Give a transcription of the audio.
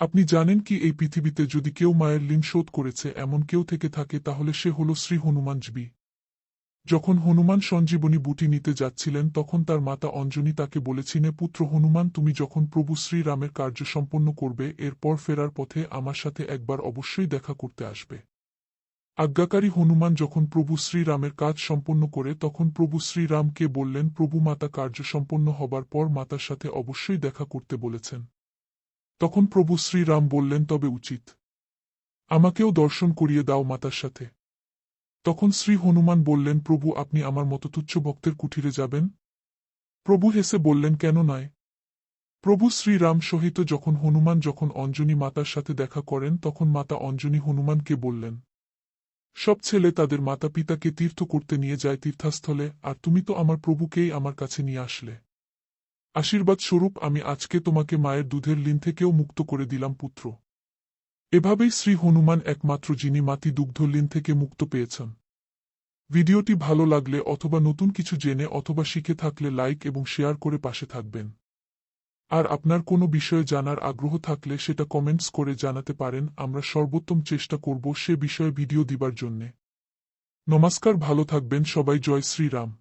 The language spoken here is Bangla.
আপনি জানেন কি এই পৃথিবীতে যদি কেউ মায়ের ঋণ শোধ করেছে, এমন কেউ থেকে থাকে, তাহলে সে হল শ্রী হনুমানজবি যখন হনুমান সঞ্জীবনী বুটি নিতে যাচ্ছিলেন, তখন তার মাতা অঞ্জনী তাকে বলেছিনে পুত্র হনুমান, তুমি যখন প্রভু শ্রীরামের কার্য সম্পন্ন করবে, এরপর ফেরার পথে আমার সাথে একবার অবশ্যই দেখা করতে আসবে। আজ্ঞাকারী হনুমান যখন প্রভু শ্রীরামের কাজ সম্পন্ন করে, তখন প্রভু শ্রীরামকে বললেন, প্রভু মাতা কার্য সম্পন্ন হবার পর মাতার সাথে অবশ্যই দেখা করতে বলেছেন। তখন প্রভু শ্রীরাম বললেন, তবে উচিত। আমাকেও দর্শন করিয়ে দাও মাতার সাথে। তখন শ্রী হনুমান বললেন, প্রভু, আপনি আমার মতো তুচ্ছ ভক্তের কুঠিরে যাবেন? প্রভু হেসে বললেন, কেন নয়? প্রভু শ্রীরাম সহিত যখন হনুমান যখন অঞ্জনী মাতার সাথে দেখা করেন, তখন মাতা অঞ্জনী হনুমানকে বললেন, সব ছেলে তাদের মাতা পিতাকে তীর্থ করতে নিয়ে যায় তীর্থাস্থলে, আর তুমি তো আমার প্রভুকেই আমার কাছে নিয়ে আসলে। আশীর্বাদ স্বরূপ আমি আজকে তোমাকে মায়ের দুধের লিন থেকেও মুক্ত করে দিলাম, পুত্র। এভাবেই শ্রী হনুমান একমাত্র যিনি মাতি দুগ্ধ লিন থেকে মুক্ত পেয়েছেন। ভিডিওটি ভালো লাগলে অথবা নতুন কিছু জেনে অথবা শিখে থাকলে লাইক এবং শেয়ার করে পাশে থাকবেন। আর আপনার কোনো বিষয়ে জানার আগ্রহ থাকলে সেটা কমেন্টস করে জানাতে পারেন, আমরা সর্বোত্তম চেষ্টা করব সে বিষয়ে ভিডিও দিবার জন্যে। নমস্কার, ভালো থাকবেন, সবাই জয় শ্রীরাম।